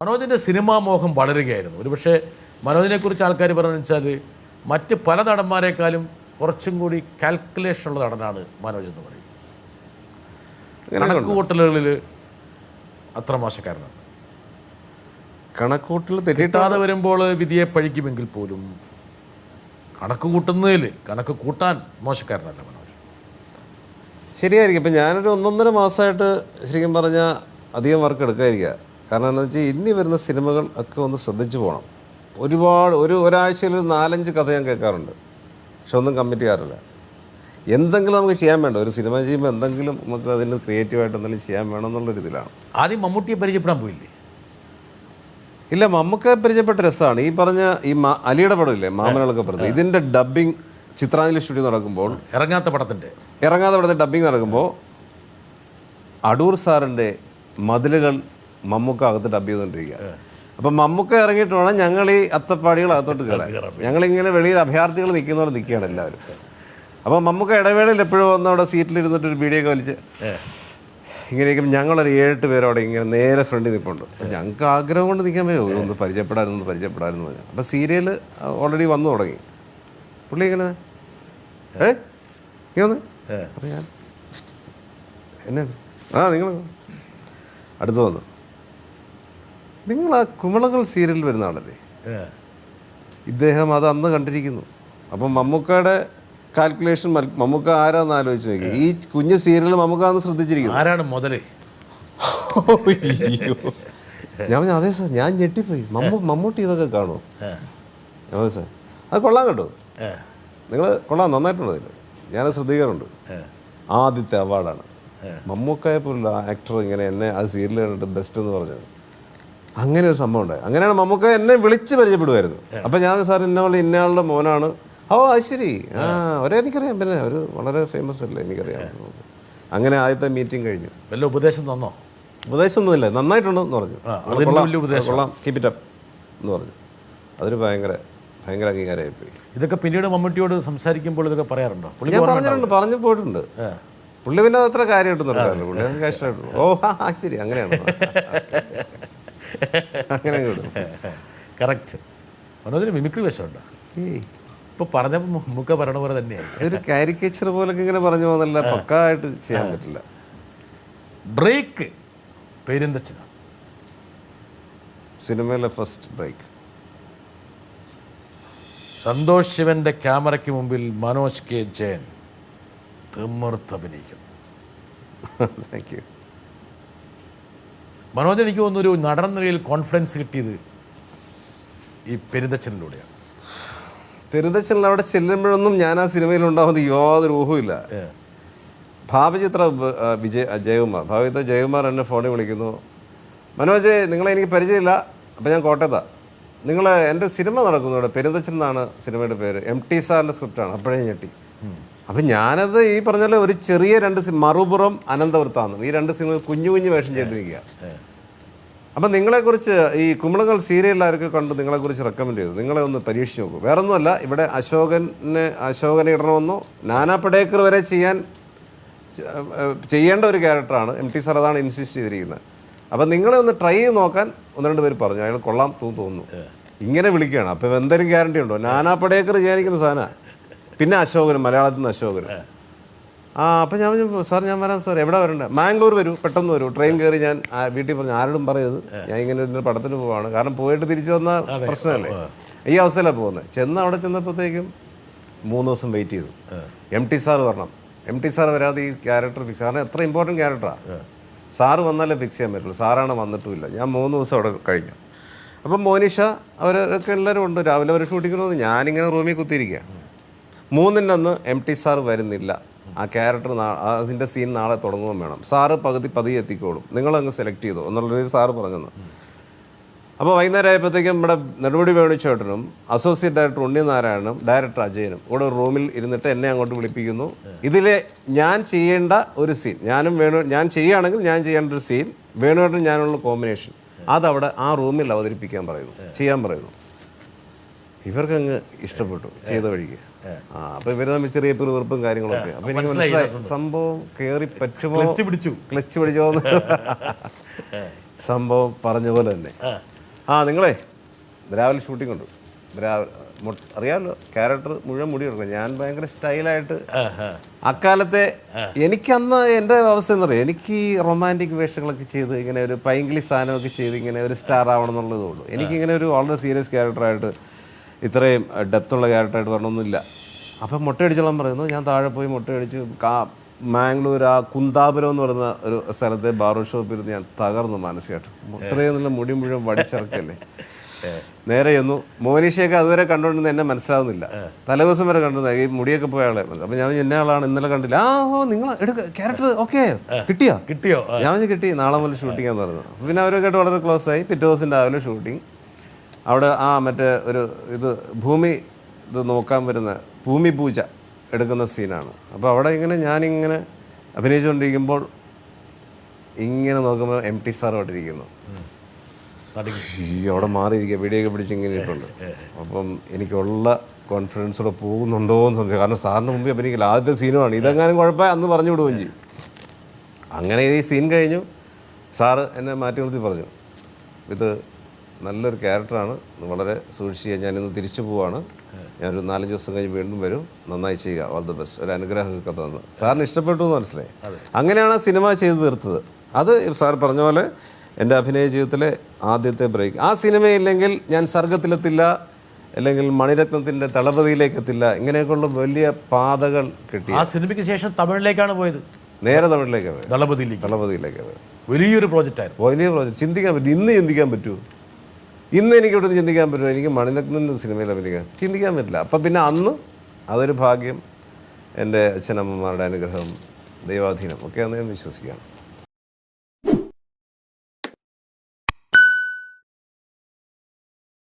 മനോജിന്റെ cinema മോഹം വളരുകയായിരുന്നു. ഒരുപക്ഷെ മനോജിനെ കുറിച്ച് ആൾക്കാർ പറഞ്ഞു വെച്ചാൽ മറ്റ് പല നടന്മാരെക്കാളും കുറച്ചും കൂടി കാൽക്കുലേഷൻ ഉള്ള നടനാണ് മനോജ് എന്ന് പറയും. കണക്ക് കൂട്ടലുകളിൽ അത്ര മോശക്കാരനാണ്. കണക്കൂട്ടിൽ തെറ്റിട്ടാതെ വരുമ്പോൾ വിധിയെ പഴിക്കുമെങ്കിൽ പോലും കണക്ക് കൂട്ടുന്നതിൽ കണക്ക് കൂട്ടാൻ മോശക്കാരനല്ല മനോജ്. ശരിയായിരിക്കും. ഇപ്പം ഞാനൊരു ഒന്നൊന്നര മാസമായിട്ട് ശരിക്കും പറഞ്ഞാൽ അധികം വർക്ക് എടുക്കാതിരിക്കുക. കാരണം എന്താണെന്ന് വെച്ചാൽ ഇനി വരുന്ന സിനിമകൾ ഒക്കെ ഒന്ന് ശ്രദ്ധിച്ചു പോകണം. ഒരുപാട് ഒരു ഒരാഴ്ചയിൽ ഒരു നാലഞ്ച് കഥ ഞാൻ കേൾക്കാറുണ്ട്. പക്ഷെ ഒന്നും കമ്മിറ്റ് ചെയ്യാറില്ല. എന്തെങ്കിലും നമുക്ക് ചെയ്യാൻ വേണ്ട. ഒരു സിനിമ ചെയ്യുമ്പോൾ എന്തെങ്കിലും നമുക്ക് അതിന് ക്രിയേറ്റീവായിട്ട് എന്തെങ്കിലും ചെയ്യാൻ വേണം എന്നുള്ള രീതിയിലാണ് ആദ്യം മമ്മൂട്ടിയെ പരിചയപ്പെടാൻ പോയില്ലേ? ഇല്ല മമ്മൂക്ക പരിചയപ്പെട്ട രസമാണ്. ഈ പറഞ്ഞ ഈ മാ- അലിയുടെ പടമില്ലേ? മാമനകളൊക്കെ പറഞ്ഞത് ഇതിന്റെ ഡബ്ബിങ് ചിത്രാഞ്ജലി സ്റ്റുഡിയോ നടക്കുമ്പോൾ ഇറങ്ങാത്ത പടത്തിന്റെ. ഇറങ്ങാത്ത പടത്തിന്റെ ഡബ്ബിങ് നടക്കുമ്പോൾ അടൂർ സാറിന്റെ മതിലുകൾ മമ്മൂക്ക അകത്ത് ഡബ് ചെയ്തുകൊണ്ടിരിക്കുക അപ്പം മമ്മൂക്ക ഇറങ്ങിയിട്ട് വേണം ഞങ്ങൾ ഈ അത്തപ്പാടികൾ അകത്തോട്ട് കയറാൻ. ഞങ്ങളിങ്ങനെ വെളിയിൽ അഭയാർത്ഥികൾ നിൽക്കുന്നവർ നിൽക്കുകയാണ് എല്ലാവരും. അപ്പം മമ്മൂക്ക ഇടവേളയിൽ എപ്പോഴും വന്ന് അവിടെ സീറ്റിലിരുന്നിട്ട് ഒരു ബീഡിയൊക്കെ വലിച്ച് ഇങ്ങനെയൊക്കെ ഞങ്ങളൊരു ഏഴെട്ട് പേര് അവിടെ ഇങ്ങനെ നേരെ ഫ്രണ്ടിൽ നിൽപ്പുണ്ട്. ഞങ്ങൾക്ക് ആഗ്രഹം കൊണ്ട് നിൽക്കാൻ പോയോ ഒന്ന് പരിചയപ്പെടായിരുന്നു ഒന്ന് പരിചയപ്പെടായിരുന്നു പറഞ്ഞു അപ്പോൾ സീരിയൽ ഓൾറെഡി വന്നു തുടങ്ങി. പുള്ളി ഇങ്ങനെ ഏ? നീ വന്ന്? അപ്പം ഞാൻ എന്നെ? ആ നിങ്ങൾ അടുത്ത് വന്നു. നിങ്ങൾ ആ കുമളകൾ സീരിയൽ വരുന്ന ആളല്ലേ? ഇദ്ദേഹം അത് അന്ന് കണ്ടിരിക്കുന്നു. അപ്പം മമ്മൂക്കയുടെ കാൽക്കുലേഷൻ മമ്മൂക്ക ആരാന്ന് ആലോചിച്ച് നോക്കി. ഈ കുഞ്ഞ് സീരിയൽ മമ്മൂക്ക അന്ന് ശ്രദ്ധിച്ചിരിക്കുന്നു. ആരാണ് മുതലേ. ഞാൻ പറഞ്ഞു അതെ സാർ ഞാൻ ഞെട്ടിപ്പോയി. മമ്മൂ മമ്മൂട്ടി ഇതൊക്കെ കാണുമോ അതെ സാർ അത് കൊള്ളാൻ കേട്ടോ. നിങ്ങൾ കൊള്ളാം നന്നായിട്ടുണ്ട് അതിൽ ഞാൻ ശ്രദ്ധിക്കാറുണ്ട്. ആദ്യത്തെ അവാർഡാണ്. മമ്മൂക്കായ പോലുള്ള ആക്ടർ ഇങ്ങനെ എന്നെ ആ സീരിയൽ കണ്ടിട്ട് ബെസ്റ്റ് എന്ന് പറഞ്ഞത്. അങ്ങനെ ഒരു സംഭവം ഉണ്ടായി. അങ്ങനെയാണ് മമ്മൂക്ക എന്നെ വിളിച്ച് പരിചയപ്പെടുമായിരുന്നു അപ്പം ഞാൻ സാർ ഇന്നപോലെ ഇന്നയാളുടെ മോനാണ്. ഓ അത് ശരി. ആ ഒരേ എനിക്കറിയാം. പിന്നെ അവർ വളരെ ഫേമസ് അല്ലേ എനിക്കറിയാം. അങ്ങനെ ആദ്യത്തെ മീറ്റിംഗ് കഴിഞ്ഞു. വല്ല ഉപദേശം തന്നോ? ഉപദേശമൊന്നുമില്ല. നന്നായിട്ടുണ്ടെന്ന് പറഞ്ഞു. കൊള്ളാം കീപ് ഇറ്റ് അപ്പ് എന്ന് പറഞ്ഞു. അതൊരു ഭയങ്കര ഭയങ്കര അംഗീകാരമായിപ്പോയി. ഇതൊക്കെ പിന്നീട് മമ്മൂട്ടിയോട് സംസാരിക്കുമ്പോൾ ഇതൊക്കെ പറയാറുണ്ടോ? പുള്ളി ഞാൻ പറഞ്ഞിട്ടുണ്ട് പറഞ്ഞു പോയിട്ടുണ്ട്. പുള്ളി പിന്നെ അത്ര കാര്യമായിട്ട് നടക്കാറില്ല പുള്ളി ഓ ആ ശരി അങ്ങനെയാണ്. അങ്ങനെ. കറക്റ്റ് മനോജിന് മിമിക്രി വശമുണ്ടോ? ഇപ്പൊ ഇപ്പോൾ പറഞ്ഞപ്പോൾ മമ്മൂക്ക പറയണ പോലെ തന്നെയാണ് അതൊരു കാരിക്കേച്ചർ പോലൊക്കെ ഇങ്ങനെ പറഞ്ഞു പോകുന്നില്ല പക്കായിട്ട് ചെയ്യാൻ പറ്റില്ല. ബ്രേക്ക് പെരുന്തച്ചനാണ് സിനിമയിലെ ഫസ്റ്റ് ബ്രേക്ക് സന്തോഷ് ശിവന്റെ ക്യാമറയ്ക്ക് മുമ്പിൽ മനോജ് കെ ജയൻ തിമിർത്തഭിനയിക്കുന്നു താങ്ക് യു മനോജ് എനിക്ക് തോന്നുന്നു ഒരു നടൻ നിലയിൽ കോൺഫിഡൻസ് കിട്ടിയത് ഈ പെരുതച്ചനിലൂടെയാണ് പെരുതച്ചൻ അവിടെ ചെല്ലുമ്പോഴൊന്നും ഞാൻ ആ സിനിമയിൽ ഉണ്ടാവുന്നത് യാതൊരു ഊഹമില്ല ഭാവചിത്ര വിജയ ജയകുമാർ. ഭാവചിത്ര ജയകുമാർ എന്നെ ഫോണിൽ വിളിക്കുന്നു. മനോജ് നിങ്ങളെ എനിക്ക് പരിചയമില്ല. അപ്പം ഞാൻ കോട്ടയത്താണ് നിങ്ങൾ എന്റെ സിനിമ നടക്കുന്നു ഇവിടെ പെരുന്തച്ചൻ എന്നാണ് സിനിമയുടെ പേര്. എം ടി സാറിന്റെ സ്ക്രിപ്റ്റാണ്. അപ്പോഴേ ഞെട്ടി. അപ്പം ഞാനത് ഈ പറഞ്ഞ ഒരു ചെറിയ രണ്ട് സി- മറുപുറം അനന്തപുരത്താണ് ഈ രണ്ട് സിനിമ കുഞ്ഞു കുഞ്ഞു വേഷം ചെയ്ത് നിൽക്കുക അപ്പം നിങ്ങളെക്കുറിച്ച് ഈ കുമ്പളങ്ങൾ സീരിയലിലാരൊക്കെ കണ്ട് നിങ്ങളെക്കുറിച്ച് റെക്കമെൻഡ് ചെയ്തു. നിങ്ങളെ ഒന്ന് പരീക്ഷിച്ച് നോക്കൂ. വേറെ ഒന്നുമല്ല ഇവിടെ അശോകനെ അശോകനെ ഇടണമെന്നോ നാനാ പടേക്കർ വരെ ചെയ്യാൻ ചെയ്യേണ്ട ഒരു ക്യാരക്ടറാണ് എം ടി സാർ അതാണ് ഇൻസിസ്റ്റ് ചെയ്തിരിക്കുന്നത്. അപ്പം നിങ്ങളെ ഒന്ന് ട്രൈ ചെയ്ത് നോക്കാൻ ഒന്ന് രണ്ട് പേര് പറഞ്ഞു. അയാൾ കൊള്ളാം തൂ തോന്നുന്നു. ഇങ്ങനെ വിളിക്കുകയാണ്. അപ്പം എന്തെങ്കിലും ഗ്യാരണ്ടി ഉണ്ടോ? നാനാ പടേക്കർ വിചാരിക്കുന്ന സാധനമാണ് പിന്നെ അശോകനും മലയാളത്തിൽ നിന്ന് അശോകനും. ആ അപ്പം ഞാൻ പറഞ്ഞു സാർ ഞാൻ വരാം സാർ. എവിടെ വരണ്ടേ മാംഗ്ലൂർ വരൂ. പെട്ടെന്ന് വരൂ. ട്രെയിൻ കയറി ഞാൻ വീട്ടിൽ പറഞ്ഞു ആരോടും പറയരുത്. ഞാൻ ഇങ്ങനെ ഒരു പടത്തിന് പോവാണ്. കാരണം പോയിട്ട് തിരിച്ചു വന്ന പ്രശ്നമല്ലേ? ഈ അവസ്ഥയിലാണ് പോകുന്നത് ചെന്ന് അവിടെ ചെന്നപ്പോഴത്തേക്കും മൂന്ന് ദിവസം വെയിറ്റ് ചെയ്തു. എം ടി സാർ വരണം. എം ടി സാർ വരാതെ ഈ ക്യാരക്ടർ ഫിക്സ് കാരണം എത്ര ഇമ്പോർട്ടന്റ് ക്യാരക്ടറാണ് സാറ് വന്നാലേ ഫിക്സ് ചെയ്യാൻ പറ്റുള്ളൂ. സാറാണ് വന്നിട്ടുമില്ല. ഞാൻ മൂന്ന് ദിവസം അവിടെ കഴിഞ്ഞു. അപ്പം മോനിഷ അവരൊക്കെ എല്ലാവരും ഉണ്ട്. രാവിലെ അവർ ഷൂട്ടിങ്ങിന് വന്ന്. ഞാനിങ്ങനെ റൂമിൽ കുത്തിയിരിക്കുക മൂന്നിനൊന്ന് എം ടി സാർ വരുന്നില്ല. ആ ക്യാരക്ടർ അതിന്റെ സീൻ നാളെ തുടങ്ങുകയും വേണം. സാറ് പകുതി പതിയെ എത്തിക്കോളും. നിങ്ങളങ്ങ് സെലക്ട് ചെയ്തോ എന്നുള്ള രീതിയിൽ സാറ് പറഞ്ഞെന്ന്. അപ്പോൾ വൈകുന്നേരം ആയപ്പോഴത്തേക്കും നമ്മുടെ നെടുപടി വേണുചേട്ടനും അസോസിയേറ്റ് ഡയറക്ടർ ഉണ്ണിനാരായണനും ഡയറക്ടർ അജയനും കൂടെ ഒരു റൂമിൽ ഇരുന്നിട്ട് എന്നെ അങ്ങോട്ട് വിളിപ്പിക്കുന്നു. ഇതിലെ ഞാൻ ചെയ്യേണ്ട ഒരു സീൻ ഞാനും വേണു ഞാൻ ചെയ്യുകയാണെങ്കിൽ ഞാൻ ചെയ്യേണ്ട ഒരു സീൻ വേണുവേട്ടനും ഞാനുള്ള കോമ്പിനേഷൻ അതവിടെ ആ റൂമിൽ അവതരിപ്പിക്കാൻ പറയുന്നു ചെയ്യാൻ പറയുന്നു. ഇവർക്കങ്ങ് ഇഷ്ടപ്പെട്ടു ചെയ്ത വഴിക്ക്. ആ അപ്പൊ ഇവർ തമ്മിൽ ചെറിയ പിറുപിറുപ്പും കാര്യങ്ങളൊക്കെ. അപ്പൊ എനിക്ക് മനസ്സിലായി സംഭവം കേറി പറ്റുമോ? ക്ലച്ച് പിടിച്ചു. ക്ലച്ച് പിടിച്ചോ സംഭവം പറഞ്ഞ പോലെ തന്നെ. ആ നിങ്ങളെ. രാവിലെ ഷൂട്ടിംഗ് ഉണ്ട്. അറിയാമല്ലോ ക്യാരക്ടർ മുഴുവൻ മുടി എടുക്കണം. ഞാൻ ഭയങ്കര സ്റ്റൈലായിട്ട്. അക്കാലത്തെ എനിക്കന്ന് എന്റെ അവസ്ഥ എന്ന് പറയുക എനിക്ക് ഈ റൊമാന്റിക് വേഷങ്ങളൊക്കെ ചെയ്ത് ഇങ്ങനെ ഒരു പൈങ്കിളി സാധനമൊക്കെ ചെയ്ത് ഇങ്ങനെ ഒരു സ്റ്റാർ ആവണം എന്നുള്ളതേ ഉള്ളൂ. എനിക്കിങ്ങനെ ഒരു വളരെ സീരിയസ് ക്യാരക്ടറായിട്ട് ഇത്രയും ഡെപ്തുള്ള ക്യാരക്ടറായിട്ട് വരണമെന്നില്ല. അപ്പം മുട്ടയടിച്ചോളം പറയുന്നു. ഞാൻ താഴെ പോയി മുട്ടയടിച്ച് കാ മാംഗ്ലൂർ ആ കുന്താപുരം എന്ന് പറയുന്ന ഒരു സ്ഥലത്തെ ബാർബർ ഷോപ്പിൽ ഞാൻ തകർന്നു മാനസികമായിട്ട്. ഇത്രയും നല്ല മുടി മുഴുവൻ വടിച്ചിറക്കല്ലേ? നേരെ ചെന്നു. മോനീഷയൊക്കെ അതുവരെ കണ്ടുകൊണ്ടിരുന്ന എന്നെ മനസ്സിലാവുന്നില്ല. തലേദിവസം വരെ കണ്ടു ഈ മുടിയൊക്കെ പോയ ആളെ. അപ്പം ഞാൻ എന്നെ ആളാണ് ഇന്നലെ കണ്ടില്ല. ആ ഓ നിങ്ങൾ എടുക്ക ക്യാരക്ടർ ഓക്കെ. കിട്ടിയോ? കിട്ടിയോ? ഞാൻ കിട്ടി നാളെ മുതൽ ഷൂട്ടിംഗ് എന്ന് പറഞ്ഞു. പിന്നെ അവരൊക്കെ ആയിട്ട് വളരെ ക്ലോസ് ആയി. പിറ്റേ ദിവസം രാവിലെ ഷൂട്ടിംഗ് അവിടെ ആ മറ്റേ ഒരു ഇത് ഭൂമി ഇത് നോക്കാൻ വരുന്ന ഭൂമി പൂജ. എടുക്കുന്ന സീനാണ്. അപ്പോൾ അവിടെ ഇങ്ങനെ ഞാനിങ്ങനെ അഭിനയിച്ചുകൊണ്ടിരിക്കുമ്പോൾ ഇങ്ങനെ നോക്കുമ്പോൾ എം ടി സാറുമായിട്ടിരിക്കുന്നു അവിടെ മാറിയിരിക്കുക. വീഡിയോ പിടിച്ച് ഇങ്ങനെ ഇട്ടുണ്ട് അപ്പം എനിക്കുള്ള കോൺഫിഡൻസോടെ പോകുന്നുണ്ടോ എന്ന് സംശയം. കാരണം സാറിന് മുമ്പേ അഭിനയിക്കില്ല ആദ്യത്തെ സീനുമാണ്. ഇതെങ്ങാനും കുഴപ്പമായി അന്ന് പറഞ്ഞു വിടുകയും ചെയ്യും. അങ്ങനെ ഈ സീൻ കഴിഞ്ഞു. സാറ് എന്നെ മാറ്റി നിർത്തി പറഞ്ഞു. ഇത് നല്ലൊരു ക്യാരക്ടറാണ് വളരെ സൂക്ഷിച്ച് ഞാനിന്ന് തിരിച്ചു പോവാണ്. ഞാനൊരു നാലഞ്ച് ദിവസം കഴിഞ്ഞ് വീണ്ടും വരും. നന്നായി ചെയ്യുക. ഓൾ ദ ബെസ്റ്റ് ഒരു അനുഗ്രഹമൊക്കെ തന്നു. സാറിന് ഇഷ്ടപ്പെട്ടു എന്ന് മനസ്സിലായി. അങ്ങനെയാണ് ആ സിനിമ ചെയ്ത് തീർത്തത്. അത് സാർ പറഞ്ഞ പോലെ എന്റെ അഭിനയ ജീവിതത്തിലെ ആദ്യത്തെ ബ്രേക്ക് ആ സിനിമയില്ലെങ്കിൽ ഞാൻ സർഗത്തിലെത്തില്ല. അല്ലെങ്കിൽ മണിരത്നത്തിന്റെ തളപതിയിലേക്ക് എത്തില്ല ഇങ്ങനെയൊക്കെയുള്ള വലിയ പാതകൾ കിട്ടി. ആ സിനിമയ്ക്ക് ശേഷം തമിഴിലേക്കാണ് പോയത്. നേരെ തമിഴിലേക്ക് പോയത്. ദളപതിയിലേക്ക് തളപതിയിലേക്ക് പോയത്. വലിയൊരു പ്രോജക്റ്റായിരുന്നു. വലിയ പ്രോജക്റ്റ്. ചിന്തിക്കാൻ പറ്റും. ഇന്ന് ചിന്തിക്കാൻ പറ്റുമോ ഇന്ന് എനിക്കിവിടെ ചിന്തിക്കാൻ പറ്റുമോ? എനിക്ക് മണിരത്നം സിനിമയിൽ അഭിനയിക്കാൻ ചിന്തിക്കാൻ പറ്റില്ല. അപ്പം പിന്നെ അന്ന് അതൊരു ഭാഗ്യം എന്റെ അച്ഛനമ്മമാരുടെ അനുഗ്രഹം ദൈവാധീനം ഒക്കെ അന്ന് ഞാൻ വിശ്വസിക്കുകയാണ്.